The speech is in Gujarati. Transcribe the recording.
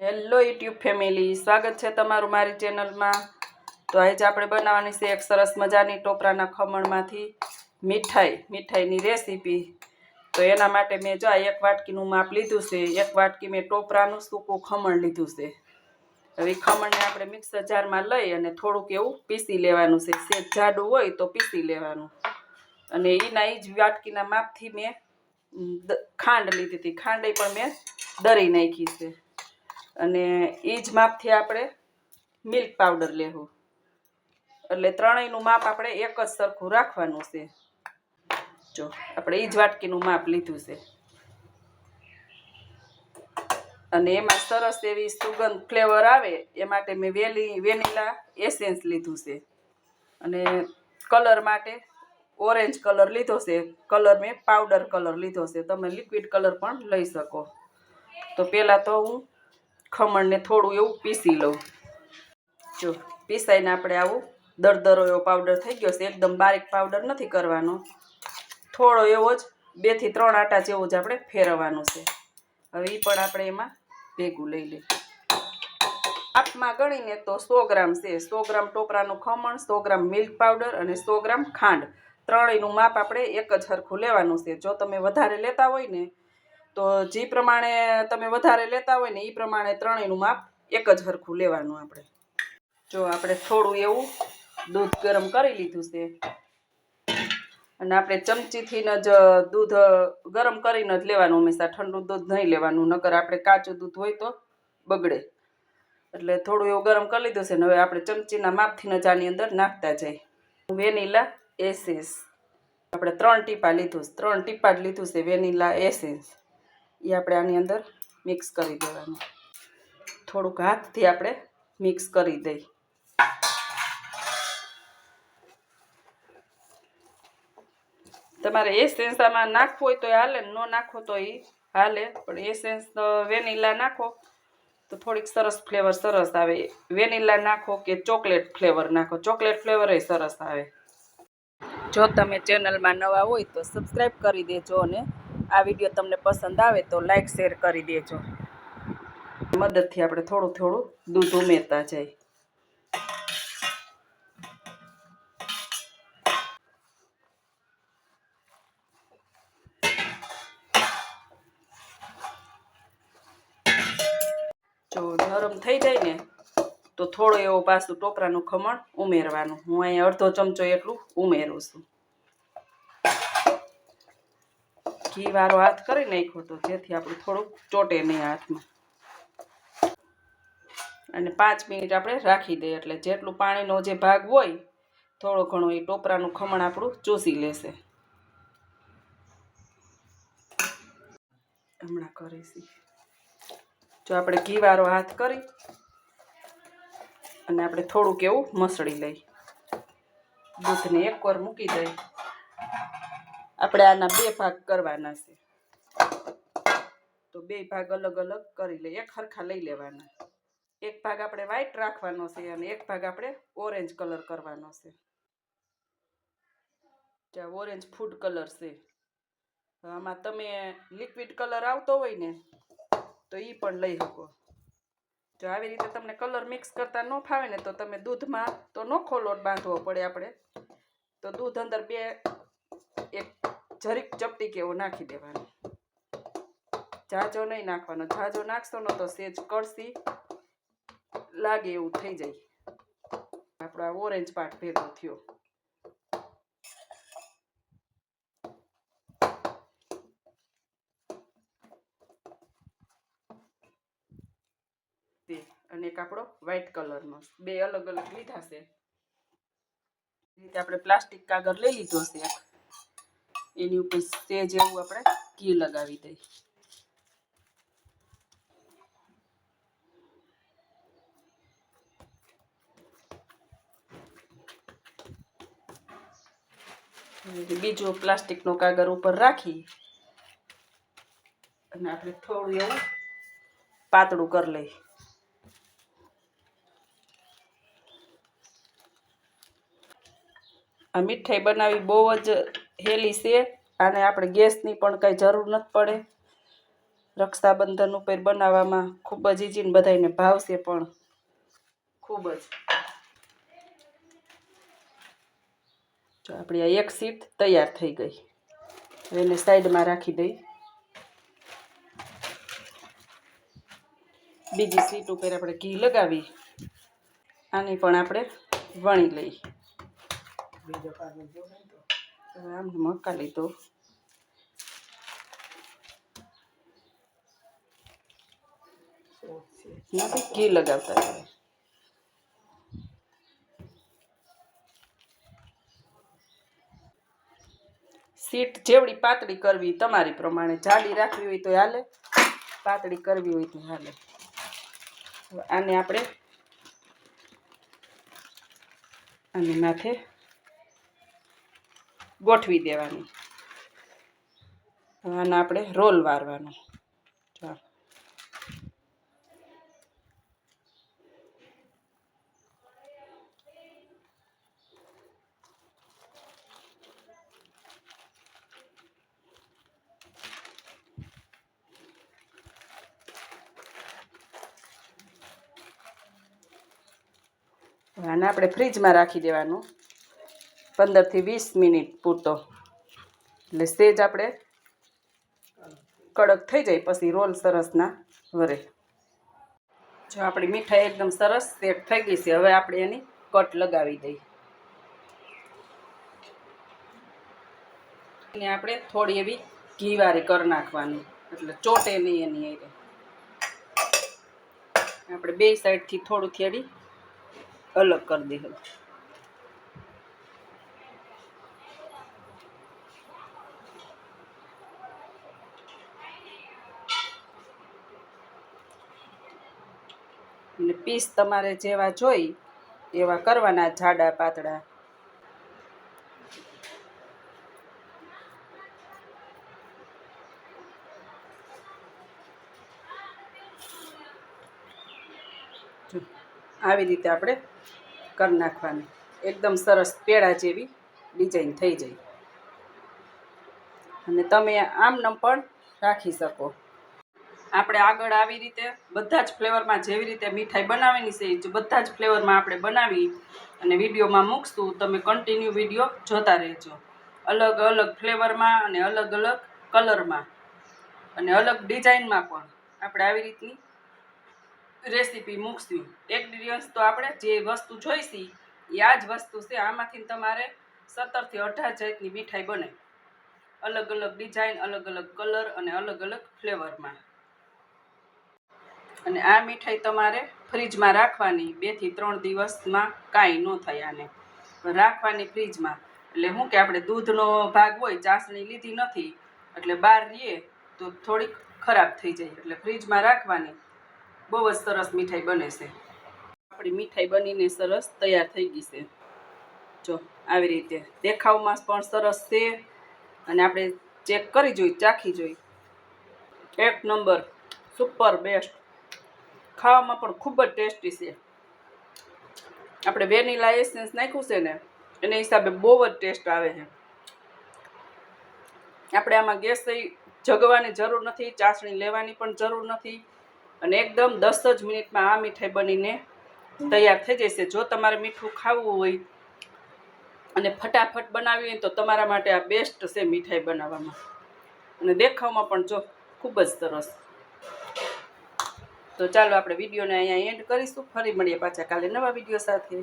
હેલો યુટ્યુબ ફેમિલી સ્વાગત છે તમારું મારી ચેનલમાં તો આજે આપણે બનાવવાની છે એક સરસ મજાની ટોપરાના ખમણમાંથી મીઠાઈ, મીઠાઈની રેસીપી. તો એના માટે મેં જો એક વાટકીનું માપ લીધું છે. એક વાટકી મેં ટોપરાનું સૂકું ખમણ લીધું છે. હવે ખમણને આપણે મિક્સર જારમાં લઈ અને થોડુંક એવું પીસી લેવાનું છે. સેજ જાડું હોય તો પીસી લેવાનું. અને એના એ જ વાટકીના માપથી મેં ખાંડ લીધી હતી. ખાંડ પણ મેં દરી નાખી છે. અને એ જ માપથી આપણે મિલ્ક પાવડર લેવું. એટલે ત્રણેયનું માપ આપણે એક જ સરખું રાખવાનું છે. જો, આપણે એ જ વાટકીનું માપ લીધું છે. અને એમાં સરસ એવી સુગંધ ફ્લેવર આવે, એ માટે મેં વેલી, વેનીલા એસેન્સ લીધું છે. અને કલર માટે ઓરેન્જ કલર લીધો છે. કલર મેં પાવડર કલર લીધો છે. તમે લિક્વિડ કલર પણ લઈ શકો. તો પહેલાં તો હું ખમણને થોડું એવું પીસી લઉં. જો, પીસાઈને આપણે આવું દરદરો એવો પાવડર થઈ ગયો છે, એકદમ બારીક પાવડર નથી કરવાનો. થોડો એવો જ, બેથી ત્રણ આટા જેવો જ આપણે ફેરવવાનું છે. હવે એ પણ આપણે એમાં ભેગું લઈ લઈએ. આપમાં ગણીને તો સો ગ્રામ છે. સો ગ્રામ ટોપરાનું ખમણ, સો ગ્રામ મિલ્ક પાવડર અને સો ગ્રામ ખાંડ. ત્રણેયનું માપ આપણે એક જ સરખું લેવાનું છે. જો તમે વધારે લેતા હોય ને તો જે પ્રમાણે તમે વધારે લેતા હોય ને એ પ્રમાણે ત્રણેયનું માપ એક જ સરખું લેવાનું આપણે. જો આપણે થોડું એવું દૂધ ગરમ કરી લીધું છે. અને આપણે ચમચીથી જ દૂધ ગરમ કરીને જ લેવાનું, હંમેશા ઠંડુ દૂધ નહીં લેવાનું, નકર આપણે કાચું દૂધ હોય તો બગડે. એટલે થોડું એવું ગરમ કરી લીધું છે ને હવે આપણે ચમચીના માપથી જ આની અંદર નાખતા જઈએ વેનીલા એસેન્સ. આપણે ત્રણ ટીપા લીધું ત્રણ ટીપા જ લીધું છે વેનીલા એસેન્સ. એ આપણે આની અંદર મિક્સ કરી દેવાનું. થોડુંક હાથથી આપણે મિક્સ કરી દઈ. તમારે એસેન્સ આમાં નાખવું હોય તો હાલે, ન નાખો તો એ હાલે. પણ એસેન્સ વેનીલા નાખો તો થોડીક સરસ ફ્લેવર સરસ આવે. વેનીલા નાખો કે ચોકલેટ ફ્લેવર નાખો? ચોકલેટ ફ્લેવર એ સરસ આવે. જો તમે ચેનલમાં નવા હોય તો સબસ્ક્રાઈબ કરી દેજો અને આ વીડિયો તમને પસંદ આવે તો લાઈક શેર કરી દેજો. મદદથી આપણે થોડું થોડું દૂધ ઉમેરતા જઈએ. જો નરમ થઈ જાય ને, તો થોડો એવો પાછું ટોપરાનું ખમણ ઉમેરવાનું. હું અહીંયા અડધો ચમચો એટલું ઉમેરું છું. ઘી વાળો હાથ કરી નાખ્યો તો જેથી આપણું થોડુંક ચોટે નહીં હાથમાં. અને પાંચ મિનિટ આપણે રાખી દઈએ, એટલે જેટલું પાણીનો જે ભાગ હોય, થોડો ઘણો એ ટોપરાનું ખમણ આપણું ચૂસી લેશે. હમણાં કરીશી. જો આપણે ઘી વાળો હાથ કરી, અને આપણે થોડુંક એવું મસળી લઈ. દૂધને એક વાર મૂકી દઈ આપણે આના બે ભાગ કરવાના છે. તો બે ભાગ અલગ અલગ કરી લઈએ, એક સરખા લઈ લેવાના. એક ભાગ આપણે વ્હાઈટ રાખવાનો છે અને એક ભાગ આપણે ઓરેન્જ કલર કરવાનો છે. જ્યાં ઓરેન્જ ફૂડ કલર છે. આમાં તમે લિક્વિડ કલર આવતો હોય ને, તો એ પણ લઈ શકો. જો આવી રીતે તમને કલર મિક્સ કરતા ન ફાવે ને, તો તમે દૂધમાં તો નોખો લોટ બાંધવો પડે આપણે. તો દૂધ અંદર બે એક જરીક ચપટી કે એવું નાખી દેવાનું. જાજો નહીં નાખવાનો. જાજો નાખશો ને સેજ કળસી લાગે એવું થઈ જાય. આપણો આ ઓરેન્જ પાર્ટ ભેગો થયો. અને એક આપણો વ્હાઈટ કલરનો બે અલગ અલગ લીધા છે. રીતે આપણે પ્લાસ્ટિક કાગળ લઈ લીધો છે. એની ઉપર સેજ એવું આપણે ઘી લગાવી દઈ બીજો પ્લાસ્ટિકનો કાગળ ઉપર રાખી અને આપણે થોડું એવું પાતળું કરી લઈ આ મીઠાઈ બનાવી બહુ જ હેલી છે. આને આપણે ગેસની પણ કાંઈ જરૂર નથી પડે. રક્ષાબંધન ઉપર બનાવવામાં ખૂબ જ ઇજીને બધાને ભાવશે પણ ખૂબ જ. જો આપણી આ એક સીટ તૈયાર થઈ ગઈ. એને સાઈડમાં રાખી દઈ. બીજી સીટ ઉપર આપણે ઘી લગાવી. આની પણ આપણે વણી લઈ. આમ મકા લીધો ઘી લગાવતા હવે સીટ જેવડી પાતળી કરવી તમારી પ્રમાણે જાડી રાખવી હોય તો હાલે. પાતળી કરવી હોય તો હાલે. આને આપણે આને માથે ગોઠવી દેવાની. આને આપણે રોલ વારવાનો. ચાલો. આને આપણે ફ્રીજમાં રાખી દેવાનું. પંદરથી વીસ મિનિટ પૂરતો. એટલે સેજ આપણે કડક થઈ જાય પછી રોલ સરસના વરે. જો આપણી મીઠાઈ એકદમ સરસ સેટ થઈ ગઈ છે, હવે આપણે એની કટ લગાવી દઈએ. એને આપણે થોડી એવી ઘીવારી કરી નાખવાની, એટલે ચોટે નહીં એની એ આપણે બે સાઈડથી થોડું થેડી અલગ કરી દઈએ અને પીસ તમારે જેવા જોઈ, એવા કરવાના જાડા પાતળા. આવી રીતે આપણે કરી નાખવાની. એકદમ સરસ પેડા જેવી ડિઝાઇન થઈ જાય. અને તમે આમનામ પણ રાખી શકો. આપણે આગળ આવી રીતે બધા જ ફ્લેવરમાં જેવી રીતે મીઠાઈ બનાવવાની છે, એ બધા જ ફ્લેવરમાં આપણે બનાવી અને વિડીયોમાં મૂકશું. તમે કન્ટિન્યુ વીડિયો જોતા રહેજો. અલગ અલગ ફ્લેવરમાં અને અલગ અલગ કલરમાં અને અલગ ડિઝાઇનમાં પણ આપણે આવી રીતની રેસીપી મૂકશું. એક તો આપણે જે વસ્તુ જોઈશી, એ આ જ વસ્તુ છે. આમાંથી તમારે સત્તરથી અઢાર જાતની મીઠાઈ બને. અલગ અલગ ડિઝાઇન, અલગ અલગ કલર અને અલગ અલગ ફ્લેવરમાં. અને આ મીઠાઈ તમારે ફ્રીજમાં રાખવાની. બેથી ત્રણ દિવસમાં કાંઈ ન થાય આને. રાખવાની ફ્રીજમાં. એટલે શું કે આપણે દૂધનો ભાગ હોય, ચાસણી લીધી નથી, એટલે બહાર રહીએ તો થોડીક ખરાબ થઈ જાય. એટલે ફ્રીજમાં રાખવાની. બહુ જ સરસ મીઠાઈ બને છે. આપણી મીઠાઈ બનીને સરસ તૈયાર થઈ ગઈ છે. જો, આવી રીતે. દેખાવમાં પણ સરસ છે. અને આપણે ચેક કરી જોઈ, ચાખી જોઈ. એક નંબર, સુપર બેસ્ટ. ખાવામાં પણ ખૂબ જ ટેસ્ટી છે. આપણે વેનીલા એસેન્સ નાખ્યું છે ને, એને હિસાબે બહુ જ ટેસ્ટ આવે છે. આપણે આમાં ગેસ જગવાની જરૂર નથી, ચાસણી લેવાની પણ જરૂર નથી અને એકદમ દસ જ મિનિટમાં આ મીઠાઈ બનીને તૈયાર થઈ જશે. જો તમારે મીઠું ખાવું હોય અને ફટાફટ બનાવી હોય તો તમારા માટે આ બેસ્ટ છે મીઠાઈ બનાવવામાં. અને દેખાવમાં પણ જો ખૂબ જ સરસ. તો ચાલો આપણે વિડીયોને અહીંયા એન્ડ કરીશું. ફરી મળીએ પાછા કાલે નવા વીડિયો સાથે.